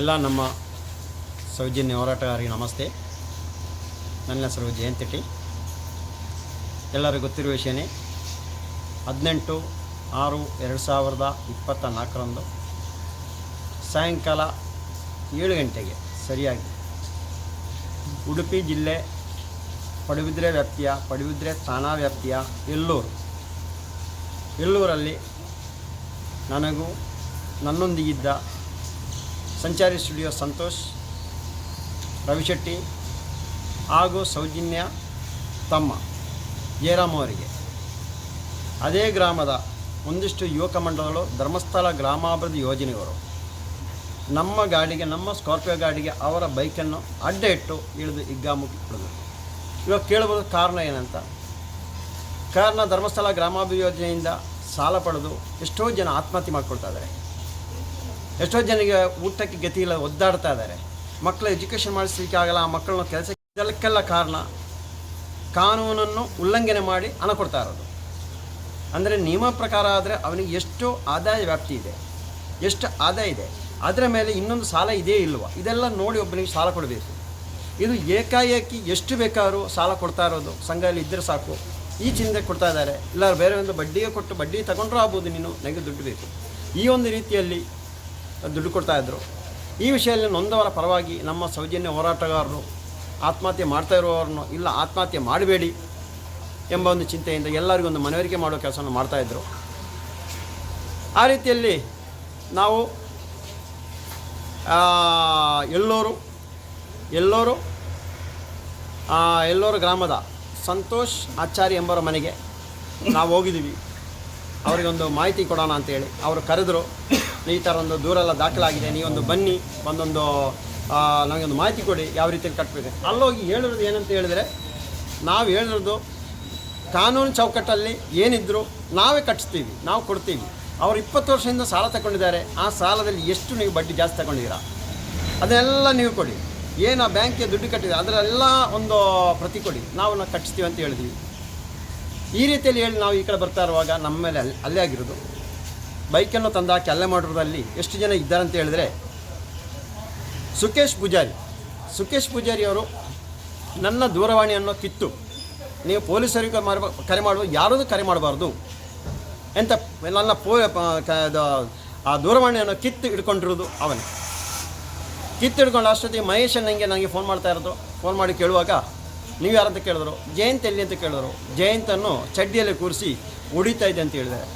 ಎಲ್ಲ ನಮ್ಮ ಸೌಜನ್ಯ ಹೋರಾಟಗಾರಿಗೆ ನಮಸ್ತೆ. ನನ್ನ ಹೆಸರು ಜಯಂತಿಟ್ಟಿ ಎಲ್ಲರಿಗೂ ಗೊತ್ತಿರುವ ವಿಷಯನೇ, ಹದಿನೆಂಟು ಆರು ಎರಡು ಸಾವಿರದ ಇಪ್ಪತ್ತ ನಾಲ್ಕರಂದು ಸಾಯಂಕಾಲ ಏಳು ಗಂಟೆಗೆ ಸರಿಯಾಗಿ ಉಡುಪಿ ಜಿಲ್ಲೆ ಪಡುಬಿದ್ರೆ ವ್ಯಾಪ್ತಿಯ, ಪಡುಬಿದ್ರೆ ಥಾನಾ ವ್ಯಾಪ್ತಿಯ ಎಲ್ಲೂರು, ಎಲ್ಲೂರಲ್ಲಿ ನನಗೂ ನನ್ನೊಂದಿಗಿದ್ದ ಸಂಚಾರಿ ಸ್ಟುಡಿಯೋ ಸಂತೋಷ್ ರವಿಶೆಟ್ಟಿ ಹಾಗೂ ಸೌಜನ್ಯ ತಮ್ಮ, ಜಯರಾಮ್ ಅವರಿಗೆ. ಅದೇ ಗ್ರಾಮದ ಒಂದಿಷ್ಟು ಯುವಕ ಮಂಡಲಗಳು, ಧರ್ಮಸ್ಥಳ ಗ್ರಾಮಾಭಿವೃದ್ಧಿ ಯೋಜನೆಯವರು. ನಮ್ಮ ಗಾಡಿಗೆ, ನಮ್ಮ ಸ್ಕಾರ್ಪಿಯೋ ಗಾಡಿಗೆ ಅವರ ಬೈಕನ್ನು ಅಡ್ಡ ಇಟ್ಟು ಇಳಿದು ಹಿಗ್ಗಾಮುಖಿ ಇಳಿದರು ಇವಾಗ ಕೇಳಬಹುದು ಕಾರಣ ಏನಂತ? ಕಾರಣ ಧರ್ಮಸ್ಥಳ ಗ್ರಾಮಾಭಿವೃದ್ಧಿ ಯೋಜನೆಯಿಂದ ಸಾಲ ಪಡೆದು ಎಷ್ಟೋ ಜನ ಆತ್ಮಹತ್ಯೆ ಮಾಡ್ಕೊಳ್ತಾ ಇದ್ದಾರೆ. ಎಷ್ಟೋ ಜನರಿಗೆ ಊಟಕ್ಕೆ ಗತಿ ಇಲ್ಲ, ಒದ್ದಾಡ್ತಾ ಇದ್ದಾರೆ. ಮಕ್ಕಳ ಎಜುಕೇಷನ್ ಮಾಡಿಸ್ಲಿಕ್ಕೆ ಆಗಲ್ಲ, ಆ ಮಕ್ಕಳನ್ನ ಕೆಲಸ ಇದಕ್ಕೆಲ್ಲ ಕಾರಣ ಕಾನೂನನ್ನು ಉಲ್ಲಂಘನೆ ಮಾಡಿ ಹಣ ಕೊಡ್ತಾ ಇರೋದು. ಅಂದರೆ ನಿಯಮ ಪ್ರಕಾರ ಆದರೆ ಅವನಿಗೆ ಎಷ್ಟು ಆದಾಯ ವ್ಯಾಪ್ತಿ ಇದೆ. ಎಷ್ಟು ಆದಾಯ ಇದೆ. ಅದರ ಮೇಲೆ ಇನ್ನೊಂದು ಸಾಲ ಇದೇ ಇಲ್ವಾ? ಇದೆಲ್ಲ ನೋಡಿ ಒಬ್ಬನಿಗೆ ಸಾಲ ಕೊಡಬೇಕು. ಇದು ಏಕಾಏಕಿ ಎಷ್ಟು ಬೇಕಾದರೂ ಸಾಲ ಕೊಡ್ತಾ ಇರೋದು. ಸಂಘದಲ್ಲಿ ಇದ್ದರೆ ಸಾಕು. ಈ ಚಿಂತೆ ಕೊಡ್ತಾ ಇದ್ದಾರೆ. ಇಲ್ಲ ಬೇರೆ ಒಂದು ಬಡ್ಡಿಗೆ ಕೊಟ್ಟು ಬಡ್ಡಿ ತಗೊಂಡ್ರೂ ಆಗ್ಬೋದು ನೀನು ನನಗೆ ದುಡ್ಡು ಬೇಕು. ಈ ಒಂದು ರೀತಿಯಲ್ಲಿ ದುಡ್ಡು ಕೊಡ್ತಾ ಇದ್ದರು ಈ ವಿಷಯದಲ್ಲಿ ನೊಂದವರ ಪರವಾಗಿ ನಮ್ಮ ಸೌಜನ್ಯ ಹೋರಾಟಗಾರರು ಆತ್ಮಹತ್ಯೆ ಮಾಡ್ತಾ ಇರುವವರನ್ನು ಇಲ್ಲ ಆತ್ಮಹತ್ಯೆ ಮಾಡಬೇಡಿ ಎಂಬ ಒಂದು ಚಿಂತೆಯಿಂದ ಎಲ್ಲರಿಗೂ ಒಂದು ಮನವರಿಕೆ ಮಾಡೋ ಕೆಲಸವನ್ನು ಮಾಡ್ತಾಯಿದ್ರು ಆ ರೀತಿಯಲ್ಲಿ ನಾವು ಎಲ್ಲೋರು ಎಲ್ಲೋರು ಎಲ್ಲೂರು ಗ್ರಾಮದ ಸಂತೋಷ್ ಆಚಾರ್ಯ ಎಂಬವರ ಮನೆಗೆ ನಾವು ಹೋಗಿದ್ದೀವಿ. ಅವರಿಗೊಂದು ಮಾಹಿತಿ ಕೊಡೋಣ ಅಂತೇಳಿ. ಅವರು ಕರೆದರು. ಈ ಥರ ಒಂದು ದೂರೆಲ್ಲ ದಾಖಲಾಗಿದೆ. ನೀವೊಂದು ಬನ್ನಿ ಒಂದೊಂದು ನಮಗೆ ಒಂದು ಮಾಹಿತಿ ಕೊಡಿ, ಯಾವ ರೀತಿಯಲ್ಲಿ ಕಟ್ಟಬೇಕು ಅಲ್ಲೋಗಿ ಹೇಳಿರೋದು ಏನಂತ ಹೇಳಿದರೆ, ನಾವು ಹೇಳಿರೋದು ಕಾನೂನು ಚೌಕಟ್ಟಲ್ಲಿ ಏನಿದ್ರು ನಾವೇ ಕಟ್ಟಿಸ್ತೀವಿ ನಾವು ಕೊಡ್ತೀವಿ. ಅವರು ಇಪ್ಪತ್ತು ವರ್ಷದಿಂದ ಸಾಲ ತಗೊಂಡಿದ್ದಾರೆ, ಆ ಸಾಲದಲ್ಲಿ ಎಷ್ಟು ನೀವು ಬಡ್ಡಿ ಜಾಸ್ತಿ ತಗೊಂಡಿದ್ದೀರಾ? ಅದನ್ನೆಲ್ಲ ನೀವು ಕೊಡಿ. ಏನು ಆ ಬ್ಯಾಂಕಿಗೆ ದುಡ್ಡು ಕಟ್ಟಿದೆ ಅದರೆಲ್ಲ ಒಂದು ಪ್ರತಿ ಕೊಡಿ. ನಾವು ನಾವು ಕಟ್ಟಿಸ್ತೀವಿ ಅಂತ ಹೇಳಿದ್ವಿ. ಈ ರೀತಿಯಲ್ಲಿ ಹೇಳಿ ನಾವು ಈ ಕಡೆ ಬರ್ತಾ ಇರುವಾಗ ನಮ್ಮ ಮೇಲೆ ಅಲ್ಲಿ ಅಲ್ಲೇ ಆಗಿರೋದು. ಬೈಕನ್ನು ತಂದಾಕಿ ಅಲ್ಲೇ ಮಾಡಿರೋದಲ್ಲಿ ಎಷ್ಟು ಜನ ಇದ್ದಾರೆ ಅಂತ ಹೇಳಿದ್ರೆ ಸುಕೇಶ್ ಪೂಜಾರಿ. ಸುಕೇಶ್ ಪೂಜಾರಿ ಅವರು, ನನ್ನ ದೂರವಾಣಿಯನ್ನು ಕಿತ್ತು. ನೀವು ಪೊಲೀಸರಿಗೆ ಕರೆ ಮಾಡುವ ಯಾರದು ಕರೆ ಮಾಡಬಾರ್ದು. ಎಂತ ನನ್ನ ಪೋ ಆ ದೂರವಾಣಿಯನ್ನು ಕಿತ್ತು ಹಿಡ್ಕೊಂಡಿರೋದು ಅವನೇ. ಕಿತ್ತು ಹಿಡ್ಕೊಂಡು ಅಷ್ಟೊತ್ತಿಗೆ ಮಹೇಶ್ ನನಗೆ ನನಗೆ ಫೋನ್ ಮಾಡ್ತಾ ಇರೋದು. ಫೋನ್ ಮಾಡಿ ಕೇಳುವಾಗ ನೀವು ಯಾರಂತ ಕೇಳಿದ್ರು? ಜಯಂತ್ ಎಲ್ಲಿ ಅಂತ ಕೇಳಿದ್ರು. ಜಯಂತನ್ನು ಚಡ್ಡಿಯಲ್ಲಿ ಕೂರಿಸಿ ಹೊಡಿತಾ ಇದೆ ಅಂತ ಹೇಳಿದ್ದಾರೆ.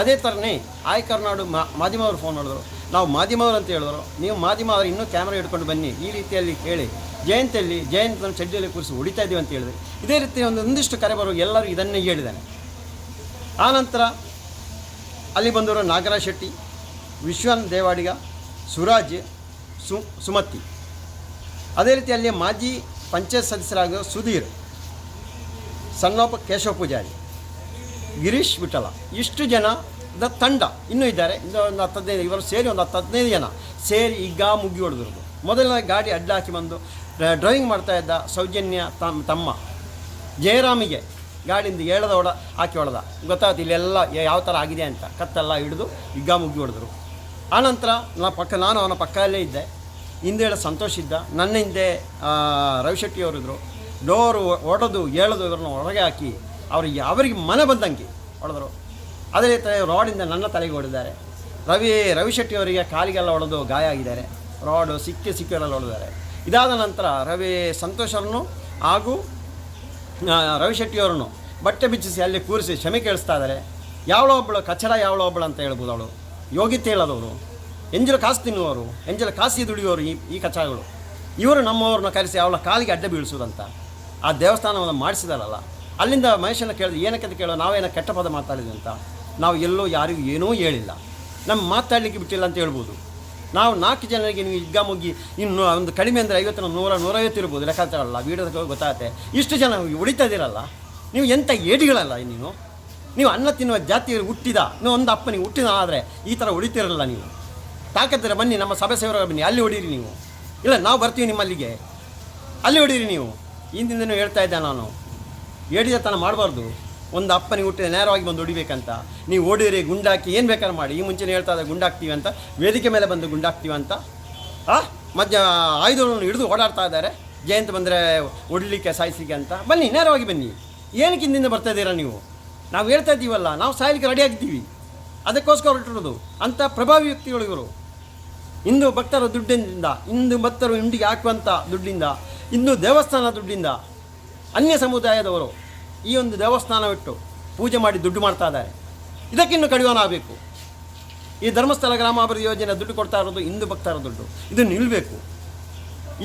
ಅದೇ ಥರನೇ ಆಯ್ ಕರ್ನಾಡು ಮಾ ಮಾಧ್ಯಮವ್ರು ಫೋನ್ ಮಾಡಿದ್ರು. ನಾವು ಮಾಧ್ಯಮವ್ರು ಅಂತ ಹೇಳಿದ್ರು. ನೀವು ಮಾಧ್ಯಮ ಅವರು ಇನ್ನೂ ಕ್ಯಾಮ್ರಾ ಹಿಡ್ಕೊಂಡು ಬನ್ನಿ. ಈ ರೀತಿಯಲ್ಲಿ ಹೇಳಿ. ಜಯಂತಲ್ಲಿ ಜಯಂತನ ಚಡ್ಡಿಯಲ್ಲಿ ಕೂರಿಸಿ ಹೊಡಿತಾ ಇದ್ದೀವಿ ಅಂತ ಹೇಳಿದ್ರು. ಇದೇ ರೀತಿ ಒಂದು ಒಂದಿಷ್ಟು ಕರೆ ಬರೋ ಎಲ್ಲರೂ ಇದನ್ನೇ ಹೇಳಿದ್ದಾನೆ ಆನಂತರ ಅಲ್ಲಿ ಬಂದವರು ನಾಗರಾಜ್ ಶೆಟ್ಟಿ ವಿಶ್ವನ್ ದೇವಾಡಿಗ, ಸುರಾಜ್ ಸುಮತಿ. ಅದೇ ರೀತಿ ಅಲ್ಲಿ ಮಾಜಿ ಪಂಚಾಯತ್ ಸದಸ್ಯರಾಗಿರೋ ಸುಧೀರ್ ಸಣ್ಣಪ್ಪ ಕೇಶವ ಪೂಜಾರಿ, ಗಿರೀಶ್ ವಿಠಲ, ಇಷ್ಟು ಜನ, ದ ತಂಡ, ಇನ್ನೂ ಇದ್ದಾರೆ. ಇನ್ನೂ ಒಂದು ಹತ್ತು ಹದಿನೈದು, ಇವರು ಸೇರಿ ಒಂದು ಹತ್ತು ಹದಿನೈದು ಜನ ಸೇರಿ ಈಗ ಮುಗಿ ಹೊಡೆದ್ರು ಮೊದಲನೇ ಗಾಡಿ ಅಡ್ಡ ಹಾಕಿ ಬಂದು ಡ್ರ- ಡ್ರೈವಿಂಗ್ ಮಾಡ್ತಾ ಇದ್ದ ಸೌಜನ್ಯ ತಮ್ಮ ತಮ್ಮ, ಜಯರಾಮಿಗೆ ಗಾಡಿಯಿಂದ ಏಳದ ಹೊಡ, ಹಾಕಿ ಹೊಡೆದ. ಗೊತ್ತಾಯ್ತು ಇಲ್ಲೆಲ್ಲ ಯಾವ ಥರ ಆಗಿದೆ ಅಂತ ಕತ್ತೆಲ್ಲ ಹಿಡಿದು ಈಗ ಮುಗಿ ಹೊಡೆದ್ರು. ಆನಂತರ ನನ್ನ ಪಕ್ಕ, ನಾನು ಅವನ ಪಕ್ಕದಲ್ಲೇ ಇದ್ದೆ. ಹಿಂದೆ ಸಂತೋಷ ಇದ್ದ. ನನ್ನ ಹಿಂದೆ ರವಿಶೆಟ್ಟಿಯವರಿದ್ದರು ಡೋರು ಹೊಡೆದು ಹೇಳೋದು ಇವ್ರನ್ನ ಹೊರಗೆ ಹಾಕಿ ಅವರಿಗೆ ಅವರಿಗೆ ಮನೆ ಬಂದಂಗೆ ಹೊಡೆದ್ರು. ಅದೇ ರೀತಿ ರಾಡಿಂದ ನನ್ನ ತಲೆಗೆ ಹೊಡೆದಿದ್ದಾರೆ. ರವಿ ರವಿಶೆಟ್ಟಿಯವರಿಗೆ ಕಾಲಿಗೆಲ್ಲ ಹೊಡೆದು ಗಾಯ ಆಗಿದ್ದಾರೆ. ರಾಡು ಸಿಕ್ಕಿ ಸಿಕ್ಕಿರೆಲ್ಲ ಹೊಡೆದಿದ್ದಾರೆ. ಇದಾದ ನಂತರ ರವಿ ಸಂತೋಷರನ್ನು ಹಾಗೂ ರವಿಶೆಟ್ಟಿಯವರನ್ನು ಬಟ್ಟೆ ಬಿಚ್ಚಿಸಿ ಅಲ್ಲಿ ಕೂರಿಸಿ ಕ್ಷಮೆ ಕೇಳಿಸ್ತಾ ಇದ್ದಾರೆ. ಯಾವಳೋ ಒಬ್ಬಳು ಕಚಡ ಯಾವಳೋ ಒಬ್ಬಳು ಅಂತ ಹೇಳ್ಬೋದು ಅವಳು. ಯೋಗಿತೆ ಹೇಳೋದವರು ಎಂಜಲು ಕಾಸು ತಿನ್ನುವರು ಎಂಜಲ ಕಾಸಿ ದುಡಿಯುವರು ಈ ಈ ಕಚಾಗಳು ಇವರು ನಮ್ಮವ್ರನ್ನ ಕರೆಸಿ ಅವಳ ಕಾಲಿಗೆ ಅಡ್ಡ ಬೀಳಿಸೋದಂತ ಆ ದೇವಸ್ಥಾನವನ್ನು ಮಾಡಿಸಿದಾರಲ್ಲ. ಅಲ್ಲಿಂದ ಮಹೇಶನ ಕೇಳಿದ್ರೆ ಏನಕ್ಕೆ ಅಂತ ಕೇಳೋ ನಾವೇನೋ ಕೆಟ್ಟ ಪದ ಮಾತಾಡಿದ್ವಿ ಅಂತ. ನಾವು ಎಲ್ಲೋ ಯಾರಿಗೂ ಏನೂ ಹೇಳಿಲ್ಲ. ನಮ್ಮ ಮಾತಾಡಲಿಕ್ಕೆ ಬಿಟ್ಟಿಲ್ಲ ಅಂತ ಹೇಳ್ಬೋದು. ನಾವು ನಾಲ್ಕು ಜನರಿಗೆ ನೀವು ಈಗ ಮುಗ್ಗಿ, ಇನ್ನು ಒಂದು ಕಡಿಮೆ ಅಂದರೆ ಐವತ್ತು ನೂರ ನೂರೈವತ್ತು ಇರ್ಬೋದು. ಲೆಕ್ಕಾಚಾರಲ್ಲ ವೀಡಿಯೋದಾಗ ಗೊತ್ತಾಗುತ್ತೆ. ಇಷ್ಟು ಜನ ಉಳಿತದಿರಲ್ಲ ನೀವು ಎಂಥ ಏಡಿಗಳಲ್ಲ ನೀನು? ನೀವು ಅನ್ನ ತಿನ್ನುವ ಜಾತಿಯಲ್ಲಿ ಹುಟ್ಟಿದ, ನೀವು ಒಂದು ಅಪ್ಪನಿಗೆ ಹುಟ್ಟಿದ ಆದರೆ ಈ ಥರ ಉಳಿತಿರಲ್ಲ ನೀವು. ತಾಕತ್ತಿರ ಬನ್ನಿ, ನಮ್ಮ ಸಭೆ ಸೇವರ ಬನ್ನಿ. ಅಲ್ಲಿ ಹೊಡೀರಿ ನೀವು. ಇಲ್ಲ, ನಾವು ಬರ್ತೀವಿ ನಿಮ್ಮಲ್ಲಿಗೆ. ಅಲ್ಲಿ ಹೊಡೀರಿ ನೀವು. ಹಿಂದಿಂದನೂ ಹೇಳ್ತಾ ಇದ್ದೆ ನಾನು. ಏಡಿದತನ ಮಾಡಬಾರ್ದು. ಒಂದು ಅಪ್ಪನಿಗೆ ಹುಟ್ಟಿದ ನೇರವಾಗಿ ಬಂದು ಹೊಡಿಬೇಕಂತ. ನೀವು ಓಡಿರಿ, ಗುಂಡಾಕಿ, ಏನು ಬೇಕಾದ್ರೆ ಮಾಡಿ. ಈ ಮುಂಚೆನೇ ಹೇಳ್ತಾ ಇದ್ದೆ, ಗುಂಡಾಕ್ತೀವಿ ಅಂತ. ವೇದಿಕೆ ಮೇಲೆ ಬಂದು ಗುಂಡಾಕ್ತೀವಿ ಅಂತ. ಆ? ಮಧ್ಯ ಆಯುಧಗಳನ್ನು ಹಿಡಿದು ಓಡಾಡ್ತಾ ಇದ್ದಾರೆ. ಜಯಂತ ಬಂದರೆ ಹೊಡಲಿಕ್ಕೆ, ಸಾಯಿಸಲಿಕ್ಕೆ ಅಂತ. ಬನ್ನಿ, ನೇರವಾಗಿ ಬನ್ನಿ. ಏನಕ್ಕೆ ಹಿಂದಿಂದ ಬರ್ತಾ ಇದ್ದೀರಾ ನೀವು? ನಾವು ಹೇಳ್ತಾ ಇದ್ದೀವಲ್ಲ, ನಾವು ಸಾಯಲಿಕ್ಕೆ ರೆಡಿ ಆಗಿದ್ದೀವಿ ಅದಕ್ಕೋಸ್ಕರ ಹೊರಟಿರೋದು ಅಂಥ ಪ್ರಭಾವಿ ವ್ಯಕ್ತಿಗಳು ಇವರು. ಇಂದು ಭಕ್ತರ ದುಡ್ಡಿನಿಂದ, ಇಂದು ಭಕ್ತರು ಇಂಡಿಗೆ ಹಾಕುವಂಥ ದುಡ್ಡಿಂದ, ಇಂದು ದೇವಸ್ಥಾನ ದುಡ್ಡಿಂದ ಅನ್ಯ ಸಮುದಾಯದವರು ಈ ಒಂದು ದೇವಸ್ಥಾನವಿಟ್ಟು ಪೂಜೆ ಮಾಡಿ ದುಡ್ಡು ಮಾಡ್ತಾ ಇದ್ದಾರೆ. ಇದಕ್ಕಿನ್ನು ಕಡಿವಾಣ ಆಗಬೇಕು. ಈ ಧರ್ಮಸ್ಥಳ ಗ್ರಾಮಾಭಿವೃದ್ಧಿ ಯೋಜನೆ ದುಡ್ಡು ಕೊಡ್ತಾ ಇರೋದು ಹಿಂದೂ ಭಕ್ತರ ದುಡ್ಡು. ಇದು ನಿಲ್ಲಬೇಕು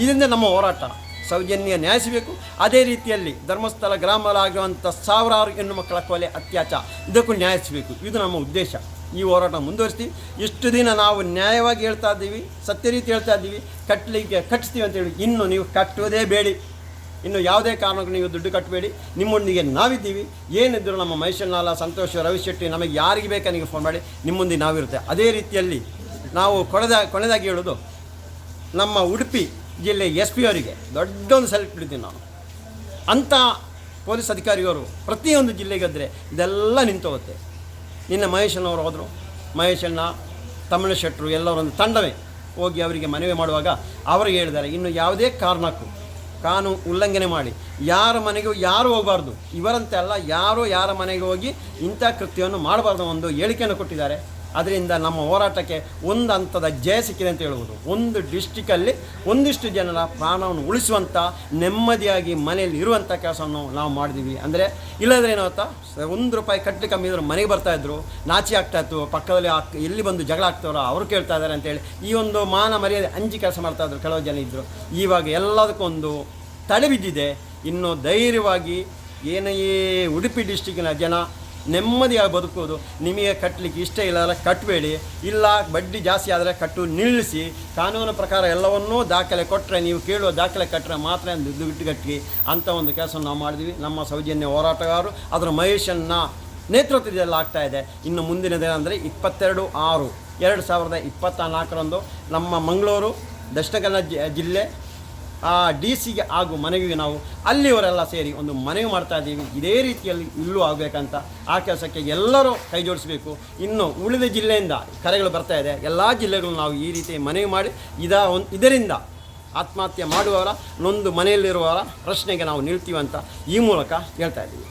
ಇದರಿಂದ ನಮ್ಮ ಹೋರಾಟ ಸೌಜನ್ಯ ನ್ಯಾಯಿಸಬೇಕು. ಅದೇ ರೀತಿಯಲ್ಲಿ ಧರ್ಮಸ್ಥಳ ಗ್ರಾಮಗಳಾಗಿರುವಂಥ ಸಾವಿರಾರು ಹೆಣ್ಣು ಮಕ್ಕಳ ಕೊಲೆ ಅತ್ಯಾಚಾರ ಇದಕ್ಕೂ ನ್ಯಾಯಿಸಬೇಕು. ಇದು ನಮ್ಮ ಉದ್ದೇಶ. ಈ ಹೋರಾಟ ಮುಂದುವರಿಸ್ತೀವಿ. ಇಷ್ಟು ದಿನ ನಾವು ನ್ಯಾಯವಾಗಿ ಹೇಳ್ತಾ ಇದ್ದೀವಿ, ಸತ್ಯ ರೀತಿ ಹೇಳ್ತಾ ಇದ್ದೀವಿ ಕಟ್ಟಲಿಕ್ಕೆ ಕಟ್ಟಿಸ್ತೀವಿ ಅಂತೇಳಿ ಇನ್ನು ನೀವು ಕಟ್ಟೋದೇ ಬೇಡಿ. ಇನ್ನು ಯಾವುದೇ ಕಾರಣಕ್ಕೂ ನೀವು ದುಡ್ಡು ಕಟ್ಟಬೇಡಿ. ನಿಮ್ಮೊಂದಿಗೆ ನಾವಿದ್ದೀವಿ. ಏನಿದ್ರು ನಮ್ಮ ಮೈಸೂರಿನಾಲ ಸಂತೋಷ ರವಿಶೆಟ್ಟಿ ನಮಗೆ ಯಾರಿಗೆ ಬೇಕಾ ನಿಮಗೆ ಫೋನ್ ಮಾಡಿ. ನಿಮ್ಮೊಂದಿಗೆ ನಾವಿರುತ್ತೆ. ಅದೇ ರೀತಿಯಲ್ಲಿ ನಾವು ಕೊನೆದ, ಕೊನೆದಾಗಿ ಹೇಳೋದು ನಮ್ಮ ಉಡುಪಿ ಜಿಲ್ಲೆ ಎಸ್ ಪಿ ಅವರಿಗೆ ದೊಡ್ಡೊಂದು ಸೆಲೆಕ್ಟ್ ಬಿಡ್ತೀನಿ ನಾನು. ಅಂಥ ಪೊಲೀಸ್ ಅಧಿಕಾರಿಯವರು ಪ್ರತಿಯೊಂದು ಜಿಲ್ಲೆಗೆ ಇದೆಲ್ಲ ನಿಂತೋಗುತ್ತೆ. ನಿನ್ನೆ ಮಹೇಶನವರು ಹೋದರು. ಮಹೇಶಣ್ಣ ತಮಿಳು ಶೆಟ್ಟರು ಎಲ್ಲರೊಂದು ತಂಡವೇ ಹೋಗಿ ಅವರಿಗೆ ಮನವಿ ಮಾಡುವಾಗ ಅವರು ಹೇಳಿದ್ದಾರೆ, ಇನ್ನು ಯಾವುದೇ ಕಾರಣಕ್ಕೂ ಕಾನೂನು ಉಲ್ಲಂಘನೆ ಮಾಡಿ, ಯಾರ ಮನೆಗೂ ಯಾರು ಹೋಗಬಾರ್ದು, ಇವರಂತೆ ಅಲ್ಲ, ಯಾರು ಯಾರ ಮನೆಗೆ ಹೋಗಿ ಇಂಥ ಕೃತ್ಯವನ್ನು ಮಾಡಬಾರ್ದು ಒಂದು ಹೇಳಿಕೆಯನ್ನು ಕೊಟ್ಟಿದ್ದಾರೆ. ಅದರಿಂದ ನಮ್ಮ ಹೋರಾಟಕ್ಕೆ ಒಂದು ಹಂತದ ಜಯ ಸಿಕ್ಕಿದೆ ಅಂತ ಹೇಳ್ಬೋದು ಒಂದು ಡಿಸ್ಟಿಕಲ್ಲಿ ಒಂದಿಷ್ಟು ಜನರ ಪ್ರಾಣವನ್ನು ಉಳಿಸುವಂಥ ನೆಮ್ಮದಿಯಾಗಿ ಮನೆಯಲ್ಲಿ ಇರುವಂಥ ಕೆಲಸವನ್ನು ನಾವು ಮಾಡಿದ್ದೀವಿ. ಅಂದರೆ ಇಲ್ಲದ್ರೆ ಏನಾಗುತ್ತಾ ಒಂದು ರೂಪಾಯಿ ಕಟ್ಟಲಿಕ್ಕೆ ಕಮ್ಮಿ ಮನೆಗೆ ಬರ್ತಾಯಿದ್ರು ನಾಚಿ ಆಗ್ತಾ ಇತ್ತು, ಪಕ್ಕದಲ್ಲಿ ಆಕ್ ಎಲ್ಲಿ ಬಂದು ಜಗಳ ಆಗ್ತಾರೋ ಅವರು ಕೇಳ್ತಾ ಇದ್ದಾರೆ ಅಂತೇಳಿ ಈ ಒಂದು ಮಾನ ಮರ್ಯಾದೆ ಅಂಜಿ ಕೆಲಸ ಮಾಡ್ತಾಯಿದ್ರು ಕೆಲವು ಜನ ಇದ್ದರು ಇವಾಗ ಎಲ್ಲದಕ್ಕೂ ಒಂದು ತಡೆ ಬಿದ್ದಿದೆ. ಇನ್ನು ಧೈರ್ಯವಾಗಿ ಏನೇ ಉಡುಪಿ ಡಿಸ್ಟಿಕ್ಕಿನ ಜನ ನೆಮ್ಮದಿಯಾಗಿ ಬದುಕೋದು ನಿಮಗೆ ಕಟ್ಟಲಿಕ್ಕೆ ಇಷ್ಟ ಇಲ್ಲ ಕಟ್ಟಬೇಡಿ ಇಲ್ಲ, ಬಡ್ಡಿ ಜಾಸ್ತಿ ಆದರೆ ಕಟ್ಟು ನಿಲ್ಲಿಸಿ. ಕಾನೂನು ಪ್ರಕಾರ ಎಲ್ಲವನ್ನೂ ದಾಖಲೆ ಕೊಟ್ಟರೆ ನೀವು ಕೇಳುವ ದಾಖಲೆ ಕಟ್ಟರೆ ಮಾತ್ರ ದುಡ್ಡು ಕಟ್ಟಿ ಅಂಥ ಒಂದು ಕೆಲಸವನ್ನು ನಾವು ಮಾಡಿದ್ವಿ ನಮ್ಮ ಸೌಜನ್ಯ ಹೋರಾಟಗಾರರು. ಅದರ ಮಹೇಶನ್ನ ನೇತೃತ್ವದಲ್ಲಿ ಆಗ್ತಾ ಇದೆ. ಇನ್ನು ಅಂದರೆ ಇಪ್ಪತ್ತೆರಡು ಆರು. ಎರಡು ಸಾವಿರದ ಇಪ್ಪತ್ತ ನಾಲ್ಕರಂದು ನಮ್ಮ ಮಂಗಳೂರು, ದಕ್ಷಿಣ ಕನ್ನಡ ಜಿ- ಜಿಲ್ಲೆ ಡಿ ಸಿಗೆ ಹಾಗೂ ಮನವಿಗೆ ನಾವು ಅಲ್ಲಿಯವರೆಲ್ಲ ಸೇರಿ ಒಂದು ಮನವಿ ಮಾಡ್ತಾ ಇದ್ದೀವಿ. ಇದೇ ರೀತಿಯಲ್ಲಿ ಇಲ್ಲೂ ಆಗಬೇಕಂತ ಆ ಕೆಲಸಕ್ಕೆ ಎಲ್ಲರೂ ಕೈ ಜೋಡಿಸಬೇಕು. ಇನ್ನು ಉಳಿದ ಜಿಲ್ಲೆಯಿಂದ ಕರೆಗಳು ಬರ್ತಾ ಇದೆ. ಎಲ್ಲ ಜಿಲ್ಲೆಗಳು ನಾವು ಈ ರೀತಿ ಮನವಿ ಮಾಡಿ ಇದ ಒಂದು ಇದರಿಂದ ಆತ್ಮಹತ್ಯೆ ಮಾಡುವವರ, ನೊಂದು ಮನೆಯಲ್ಲಿರುವವರ ಪ್ರಶ್ನೆಗೆ ನಾವು ನಿಲ್ತೀವಿ ಅಂತ ಈ ಮೂಲಕ ಹೇಳ್ತಾ ಇದ್ದೀವಿ.